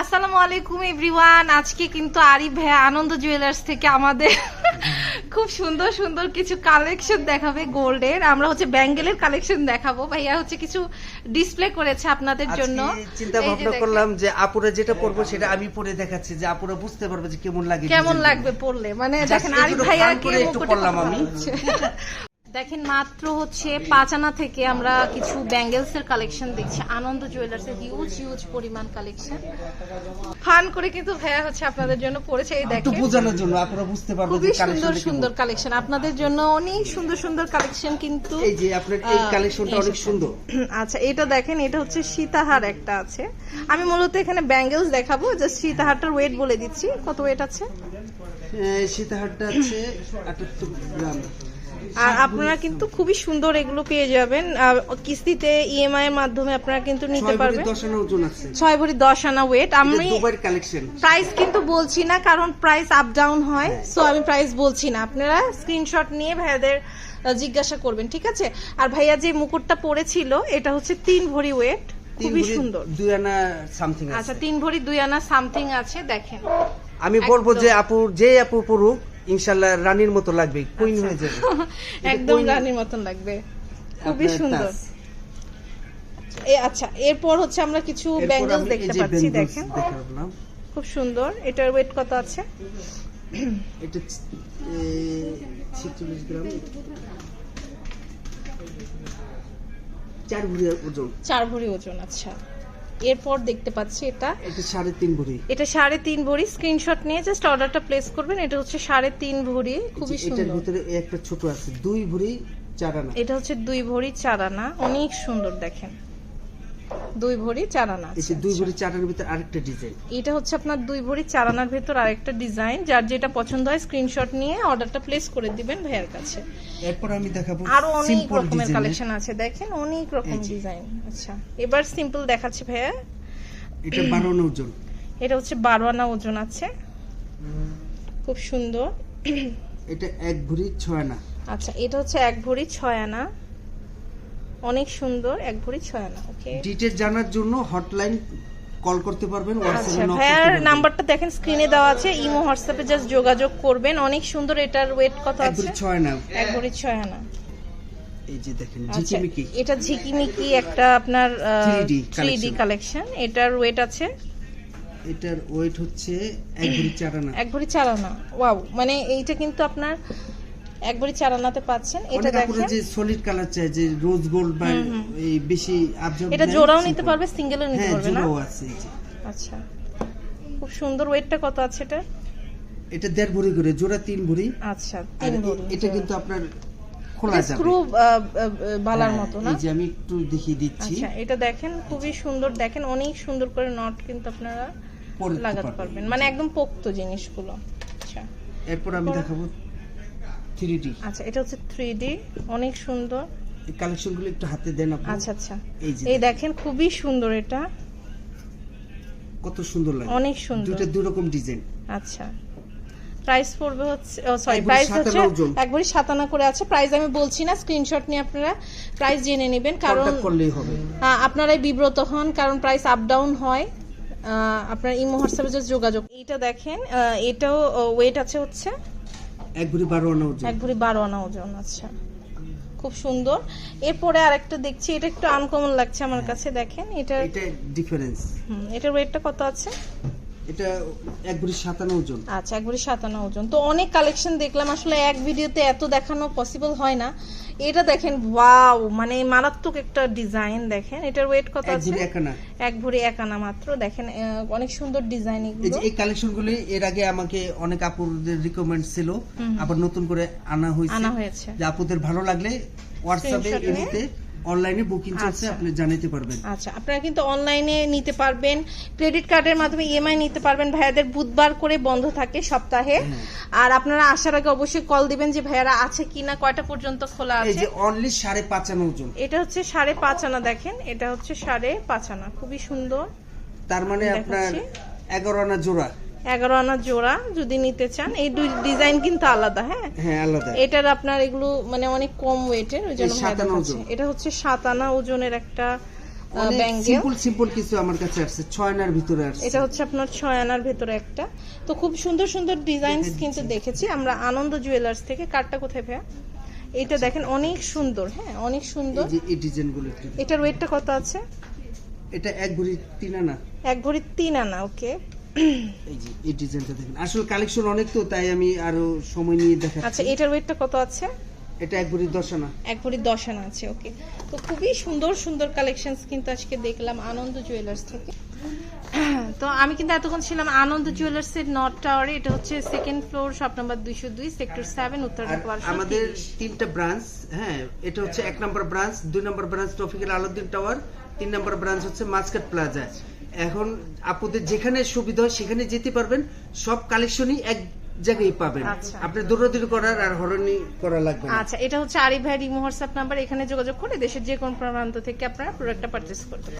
আসসালামু আলাইকুম এভরিওয়ান। আজকে কিন্তু আরিফ ভাইয়া আনন্দ জুয়েলার্স থেকে আমাদের খুব সুন্দর সুন্দর কিছু কালেকশন দেখাবে গোল্ডের। আমরা হচ্ছে ব্যাঙ্গেলের কালেকশন দেখাবো। ভাইয়া হচ্ছে কিছু ডিসপ্লে করেছে আপনাদের জন্য। চিন্তা ভাবনা করলাম যে আপুরা যেটা পরবো সেটা আমি পরে দেখাচ্ছি যে আপুরা বুঝতে পারবে যে কেমন লাগে কেমন লাগবে পড়লে মানে দেখেন আরিফ ভাইয়া ফান করে একটু পড়লাম আমি। দেখেন মাত্র হচ্ছে পাঁচানা থেকে আমরা কিছু ব্যাঙ্গেলস এর কালেকশন দেখছি। আনন্দ জুয়েলার্স এর হিউজ হিউজ পরিমাণ কালেকশন ফান করে কিন্তু ভাইয়া হচ্ছে আপনাদের জন্য পড়েছে এই একটু দেখেন। বোঝানোর জন্য আপনারা বুঝতে পারবে খুবই সুন্দর সুন্দর কালেকশন আপনাদের জন্য অনেক সুন্দর সুন্দর কালেকশন কিন্তু এই যে আপনার এই কালেকশনটা অনেক সুন্দর। আচ্ছা এটা দেখেন এটা হচ্ছে সীতাহার একটা আছে। আমি মূলত এখানে ব্যাঙ্গেলস দেখাবো জাস্ট সীতাহারটার ওয়েট বলে দিচ্ছি। কত ওয়েট আছে? সীতাহারটা আছে আটাত্তর গ্রাম। আর আপনারা কিন্তু খুবই সুন্দর এগুলো পেয়ে যাবেন। কিস্তিতে ইএমআই এর মাধ্যমে আপনারা কিন্তু নিতে পারবেন। ছয় ভরি দশ আনা ওয়েট আমি প্রাইস কিন্তু বলছি না কারণ প্রাইস আপ ডাউন হয়। সো আমি প্রাইস বলছি না। আপনারা স্ক্রিনশট নিয়ে ভাইয়াদের জিজ্ঞাসা করবেন ঠিক আছে? আর ভাইয়া যে মুকুটটা পরেছিল এটা হচ্ছে তিন ভরি ওয়েট খুবই সুন্দর। দুই আনা সামথিং আচ্ছা তিন ভরি দুই আনা সামথিং আছে দেখেন। আমি বলব। যে আপু যে আপু পড়ুক ইনশাল্লাহ রানীর মতো লাগবে কুইন হয়ে যাবে। একদম রানীর মতন লাগবে। খুবই সুন্দর। আচ্ছা এরপর হচ্ছে আমরা কিছু ব্যাঙ্গেলস দেখতে পাচ্ছি দেখেন। খুব সুন্দর। এটার ওয়েট কত আছে? এটা ছিচল্লিশ গ্রাম। চার ভরি ওজন। চার ভরি ওজন আচ্ছা। এরপর দেখতে পাচ্ছি এটা। এটা সাড়ে তিন ভরি। এটা সাড়ে তিন ভরি। স্ক্রিনশট নিয়ে জাস্ট অর্ডারটা প্লেস করবেন। এটা হচ্ছে সাড়ে তিন ভরি। খুবই সুন্দর। এটার ভিতরে একটা ছোট আছে। দুই ভরি চারানা এটা হচ্ছে দুই ভরি চারানা অনেক সুন্দর দেখেন। দুই ভরি চার আনা আছে, দুই। ভরি চার আনার ভিতরে আরেকটা ডিজাইন এটা হচ্ছে আপনার দুই ভরি চার আনার ভেতর আরেকটা ডিজাইন যার যেটা পছন্দ হয় স্ক্রিনশট নিয়ে অর্ডারটা প্লেস করে দিবেন ভাইয়ার কাছে। এরপর আমি দেখাবো আরও অনেক রকমের কালেকশন আছে দেখেন অনেক রকম ডিজাইন আচ্ছা এবার সিম্পল দেখাচ্ছি ভাইয়া। এটা বারো আনা ওজন। এটা হচ্ছে বারো আনা ওজন আছে। খুব সুন্দর। এটা এক ভরি ছয় আনা আচ্ছা এটা হচ্ছে এক ভরি ছয় আনা অনেক সুন্দর এক ভরি ছয় আনা ওকে ডিটেল জানার জন্য হটলাইন কল করতে পারবেন আচ্ছা ভাইয়ার নাম্বারটা দেখেন স্ক্রিনে দেওয়া আছে ইমো হোয়াটসঅ্যাপে জাস্ট যোগাযোগ করবেন অনেক সুন্দর এটার ওয়েট কত এক আছে? ভরি ছয় আনা। এক ভরি ছয় আনা। এই যে দেখেন আচ্ছা ঝিকিমিকি। এটা ঝিকিমিকি একটা আপনার 3D থ্রি কালেকশন এটার ওয়েট আছে? এটার ওয়েট হচ্ছে এক ভরি চার আনা। এক ভরি চার আনা ওয়াও মানে এইটা কিন্তু আপনার এক ভরি চার আনাতে পাচ্ছেন এটা দেখেন। যে সলিড কালার চায় যে রোজ গোল্ড বা এই বেশি আবজর্ব এটা জোড়াও নিতে পারবে সিঙ্গেলও নিতে হ্যাঁ পারবে না? জোড়াও আছে এই যে। আচ্ছা। খুব সুন্দর ওয়েটটা কত আছে এটা? এটা দেড় ভরি করে জোড়া তিন ভরি। আচ্ছা তিন ভরি এটা কিন্তু আপনার খোলা যাবে। স্ক্রু বালার হ্যাঁ, মতো না? এই যে আমি একটু দেখিয়ে দিচ্ছি। আচ্ছা এটা দেখেন খুবই সুন্দর দেখেন অনেক সুন্দর করে নট কিন্তু আপনারা লাগাতে। পারবেন। মানে একদম পোক্ত জিনিসগুলো। আচ্ছা। এরপর আমি দেখাবো থ্রি ডি আচ্ছা এটা হচ্ছে অনেক সুন্দর। এই একটু হাতে দেন আপনি। আচ্ছা আচ্ছা। এই যে এই দেখেন। খুবই সুন্দর এটা। কত সুন্দর লাগে। অনেক সুন্দর। দুটো দুই রকম ডিজাইন। আচ্ছা। প্রাইস পড়বে হচ্ছে সরি প্রাইস হচ্ছে একবারই সাতানা করে আছে। প্রাইস আমি বলছি না স্ক্রিনশট নিয়ে আপনারা প্রাইস জেনে নেবেন কারণ আপনারাই বিব্রত হন কারণ প্রাইস আপ ডাউন হয়। আপনার ইমো হোয়াটসঅ্যাপে যোগাযোগ। এইটা দেখেন এটাও ওয়েট আছে হচ্ছে এক ভরি বারো আনা ওজন। এক ভরি বারো আনা ওজন আচ্ছা। খুব সুন্দর। এরপরে আরেকটা দেখছি এটা একটু আনকমন লাগছে আমার হ্যাঁ। কাছে দেখেন। এটা এটা ডিফারেন্স হুম, এটার ওয়েটটা কত আছে? এটা এক ভরি সাতান্ন ওজন। আচ্ছা একবারে সাতান্ন ওজন। তো অনেক কালেকশন দেখলাম আসলে এক ভিডিওতে এত দেখানো পসিবল হয় না। এটা দেখেন ওয়াও মানে মারাত্মক একটা ডিজাইন দেখেন। এটার ওয়েট কত এক আছে? ভরি এক ভরি এক আনা মাত্র। দেখেন অনেক সুন্দর ডিজাইন এই এগুলো এই কালেকশন গুলি এর আগে আমাকে অনেক আপুদের রিকমেন্ড ছিল। আবার নতুন করে আনা হয়েছে। আনা হয়েছে। যে আপুদের ভালো লাগলে হোয়াটসঅ্যাপে এমনিতে অনলাইনে বুকিং চলছে আচ্ছা। আপনি জানাতে পারবেন। আচ্ছা আপনারা কিন্তু অনলাইনে নিতে পারবেন। ক্রেডিট কার্ডের মাধ্যমে ইএমআই নিতে পারবেন। ভাইয়াদের বুধবার করে বন্ধ থাকে সপ্তাহে। হ্যাঁ। আর আপনারা আসার আগে অবশ্যই কল দিবেন যে ভাইয়ারা আছে কিনা কয়টা পর্যন্ত খোলা এই আছে। যে অনলি সাড়ে পাঁচ আনা ওজন। এটা হচ্ছে সাড়ে পাঁচ আনা দেখেন। এটা হচ্ছে সাড়ে পাঁচ আনা। খুবই সুন্দর। তার মানে। আপনার এগারো আনা জোড়া। এগারো আনা জোড়া যদি নিতে চান এই দুই ডিজাইন কিন্তু আলাদা হ্যাঁ? হ্যাঁ আলাদা। এটার আপনার এগুলো মানে অনেক কম ওয়েটের ওই জন্য। এটা হচ্ছে সাত আনা ওজনের একটা ব্যাঙ্গেল সিম্পল সিম্পল কিছু আমার কাছে আসছে। ছয় আনার ভিতরে আসছে। এটা হচ্ছে আপনার ছয় আনার ভেতরে একটা। তো খুব সুন্দর সুন্দর ডিজাইন কিন্তু দেখেছি। আমরা আনন্দ জুয়েলার্স থেকে কার্ডটা কোথায় ভাইয়া? এটা দেখেন অনেক সুন্দর হ্যাঁ অনেক সুন্দর। এই। এটার ওয়েটটা কত আছে? এটা এক ভরি তিন আনা। এক ভরি তিন আনা ওকে। এই যে এই ডিজাইনটা দেখেন। আসলে কালেকশন অনেক তো তাই আমি আরও সময় নিয়ে আচ্ছা এটার ওয়েটটা কত আছে? এটা এক ভরি দশ আনা। এক ভরি দশ আনা আছে ওকে তো খুবই সুন্দর সুন্দর কালেকশনস কিন্তু আজকে দেখলাম আনন্দ জুয়েলার্স থেকে। তো আমি কিন্তু এতক্ষণ ছিলাম আনন্দ জুয়েলার্স এর নর্থ টাওয়ারে এটা হচ্ছে সেকেন্ড ফ্লোর শপ নাম্বার দুইশো দুই সেক্টর সেভেন উত্তর আমাদের তিনটা ব্রাঞ্চ হ্যাঁ এটা হচ্ছে এক নম্বর ব্রাঞ্চ দুই নম্বর ব্রাঞ্চ টফিকের আলাউদ্দিন টাওয়ার তিন নম্বর ব্রাঞ্চ হচ্ছে মাঝকাট প্লাজা এখন আপনাদের যেখানে সুবিধা হয় সেখানে যেতে পারবেন। সব কালেকশনই এক জায়গায় পাবেন। আচ্ছা। আপনি দৌড়াদৌড়ি করার আর হরনি করা লাগবে আচ্ছা এটা হচ্ছে আরিফ ভাই হোয়াটসঅ্যাপ নাম্বার এখানে যোগাযোগ করে দেশের যে কোনো প্রান্ত থেকে আপনারা প্রোডাক্টটা পারচেস করতে পারেন